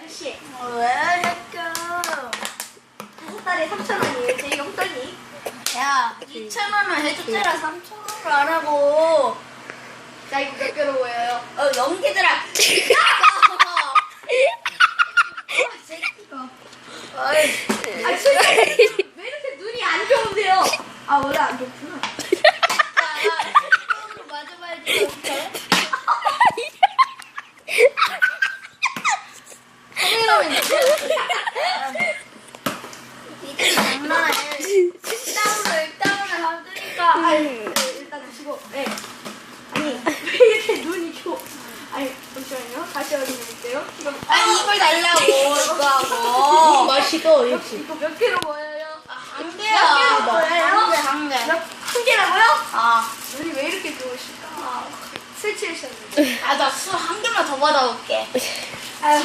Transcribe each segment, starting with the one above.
아저씨 왜 이렇게? 다섯 달에 3천 원이에요. 제 용돈이. 야, 2천 원을 해줬잖아. 3천 원을 안 하고. 자 이거 몇 개로 보여요? 어, 연기들아. 아이, 아 진짜 왜 이렇게 눈이 안 좋은데요? 아 원래 안 좋구나. 맞아봐야지. 어떡해? 카메라맨 이게 장난해. 일당으로 일당으로 하드니까. 아이 일단 하시고. 네. 아니 왜 이렇게 눈이 좋? 아니 잠시만요. 다시 확인해볼게요. 이거 아니, 이걸 달라고, 이거 하고. 맛있어 이거, 이거 몇 개로 보여요? 한몇 개야. 개로 보여요? 한 개, 한 개. 몇, 한 개라고요? 아, 눈이 왜 이렇게 좋으실까? 아, 술 취하셨는데. 아, 나 술 한 개만 더 받아올게. 아유,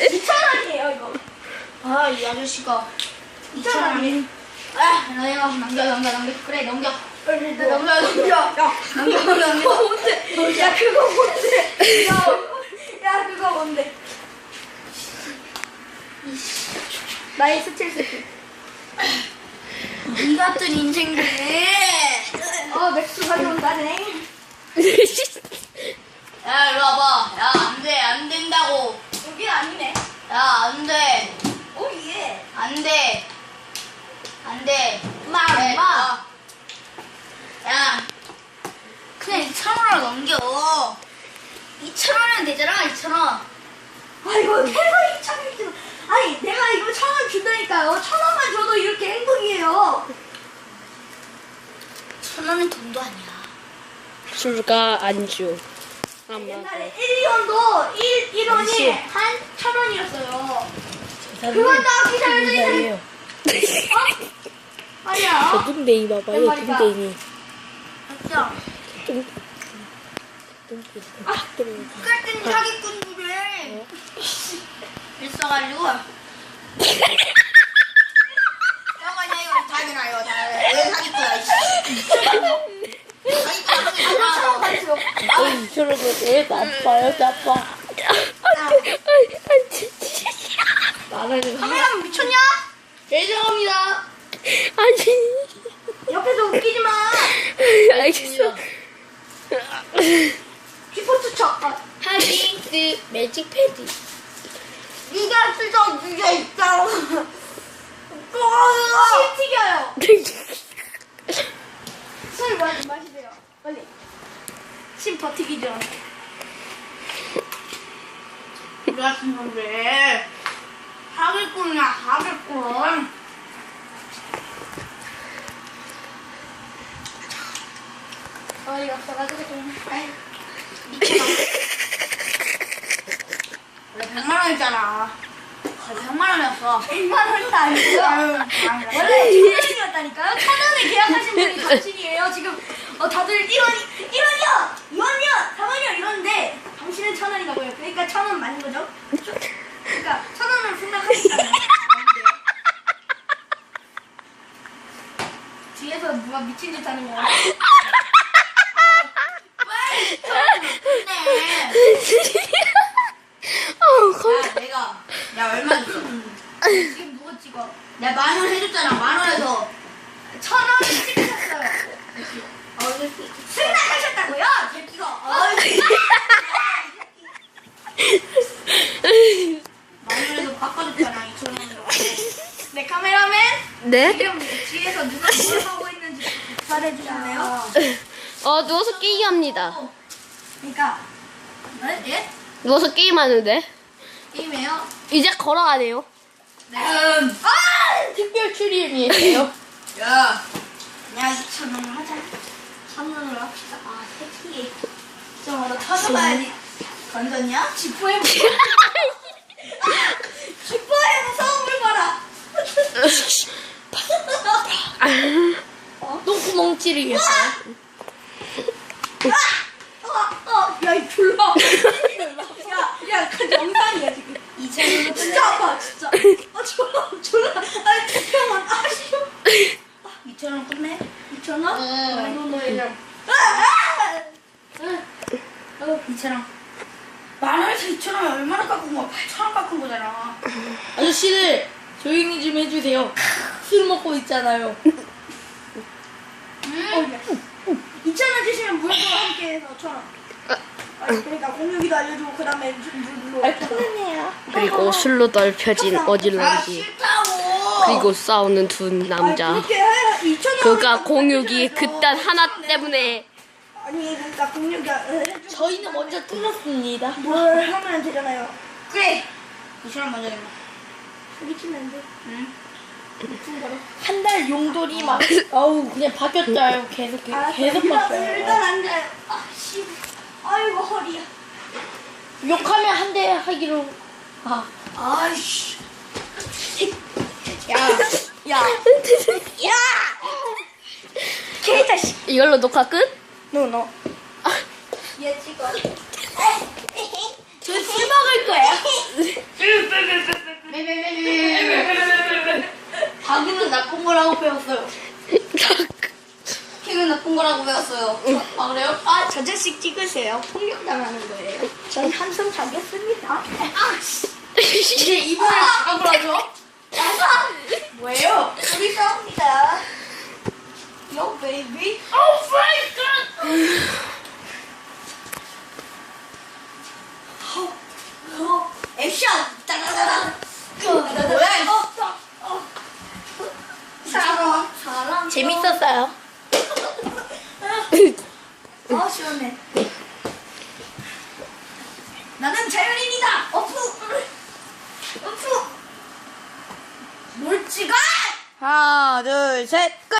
2천 원이에요 이거. 아, 이 아저씨가. 2,000원이. 아, 너희가 넘겨, 넘겨, 넘겨. 그래, 넘겨. 그래, 넘겨, 넘겨. 야, 넘겨, 넘겨, 넘겨. 뭔데? 야, 그거 뭔데? 야, 야 그거 뭔데? 나의 스트레스. 이 같은 인생들. 어, 맥주 가져온다네. 야, 2,000원을 넘겨. 2,000원이면 되잖아, 2,000원. 아이고, 내가 이 천원 주 아니, 내가 이거 천원 준다니까요. 천 원만 줘도 이렇게 행복이에요. 1,000원은 돈도 아니야. 술과 안주. 아마 옛날에 1년도 1, 1원이 한천 원이었어요. 그건 다 기다려주세요. 어? 아니야. 뚱땡이 봐봐요 몇 마리가? 뚱땡이 진짜. 뚱 똑같은 사기꾼들을 있어가지고. 잠깐만요, 이거 다이나 이거 다. 왜 사기꾼이야, 이씨. 사기꾼이야. 가지고. 어이 저러고 제일 나빠요 나빠 나가는 카메라만 미쳤냐? 죄송합니다. 아니 옆에서 웃기지 마. 알겠어 기포트 쳐. 아, 하딩스 매직 패드 네가 쓰던 그게 있잖아. 씨 튀겨요. 술 많이 마시세요. 빨리. 심 버티기죠. 우리 같은 놈들. 사기꾼이야, 사기꾼. 어이가 없어가지고 좀. 아이. 원래 100만 원이잖아. 거의 100만 원이었어. 100만 원도 아니고요. 원래 천 원이었다니까요. 천 원에 계약하신 분이 당신이에요. 지금 어 다들 1원이 1원이요, 2원이요, 3원이요 이러는데 당신은 천 원이라고요. 그러니까 천 원 맞는 거죠? 그러니까 천 원을 생각하시잖아요. 뒤에서 누가 미친 짓 하는 거야. 야, 내가, 야, 얼마 줬어? 지금 누가 찍어? 내가 만 원 해줬잖아, 만 원에서. 천 원을 찍으셨어요. 승낙하셨다고요? 제끼가. 어, 만 원에서 바꿔줬잖아, 2천 원으로. 네 카메라맨. 네? 지금 뒤에서 누가 뭘 하고 있는지 말해주실래요? 어 누워서 게임합니다 그러니까 네? 예? 누워서 게임하는데 게임해요? 이제 걸어가네요 음. 아! 특별 출연이에요 야, 야, 2천 원을 하자. 3년으로 합시다 아 새끼 좀 얻어 터져봐야지. 건졌냐? 지포의 무서움 지포의 무서움을 봐라 똥구멍 찌르겠어 아! 야, 이 졸라. 야, 야, 그 영상이야, 지금. 2,000원으로 진짜 아파, 진짜. 아, 졸라, 졸라. 아, 태평원, 아, 씨. 2,000원 끝내? 2,000원? 응. 아이고, 너 이제. 2,000원. 만 원에서 2,000원 얼마나 깎은 거야? 8,000원 깎은 거잖아. 아저씨들 조용히 좀 해주세요. 술 먹고 있잖아요. 음. 2,000원 주시면 물도 함께 해서 1,000원. 아, 그러니까 공유기도 알려주고, 그 다음에 물로. 아, 편하네요. 그리고 술로 넓혀진 아, 어질러기. 싫다고. 그리고 싸우는 두 남자. 아니, 그렇게 해야 2,000원. 그가 공유기 그딴 하나 때문에 아니, 그러니까 공유기 해주고. 저희는 먼저 뚫었습니다. 뭘 하면 되잖아요. 그래. 2,000원 먼저 내놔. 소리치면 안 돼. 응. 한 달 용돈이 막 아우 그냥 바뀌었어요. 계속 계속, 계속 바뀌어요. 일단 앉아요. 아, 씨. 아이고, 허리야. 욕하면 한 대 하기로 아 아이씨. 야. 야. 야! 개자식. 이걸로 녹화 끝? 너, 너. 얘 찍어. 저술 먹을 거야. 닭은 나쁜 거라고 배웠어요. 킹은 나쁜 거라고 배웠어요. 아 그래요? 아, 저 자식 찍으세요. 폭력당하는 거예요. 전 한숨 자겠습니다. 아, 씨. 이제 이번에 잡으라죠? 뭐예요? 우리 싸웁니다. Yo, baby. Oh my god! 어, 액션! 따라라라. 뭐야, 이거? 어, 어, 어. 사랑, 사랑. 재밌었어요. 어, 시원해. 나는 자연인이다. 어프. 어프. 뭘 찍어? 하나 둘 셋. 끝.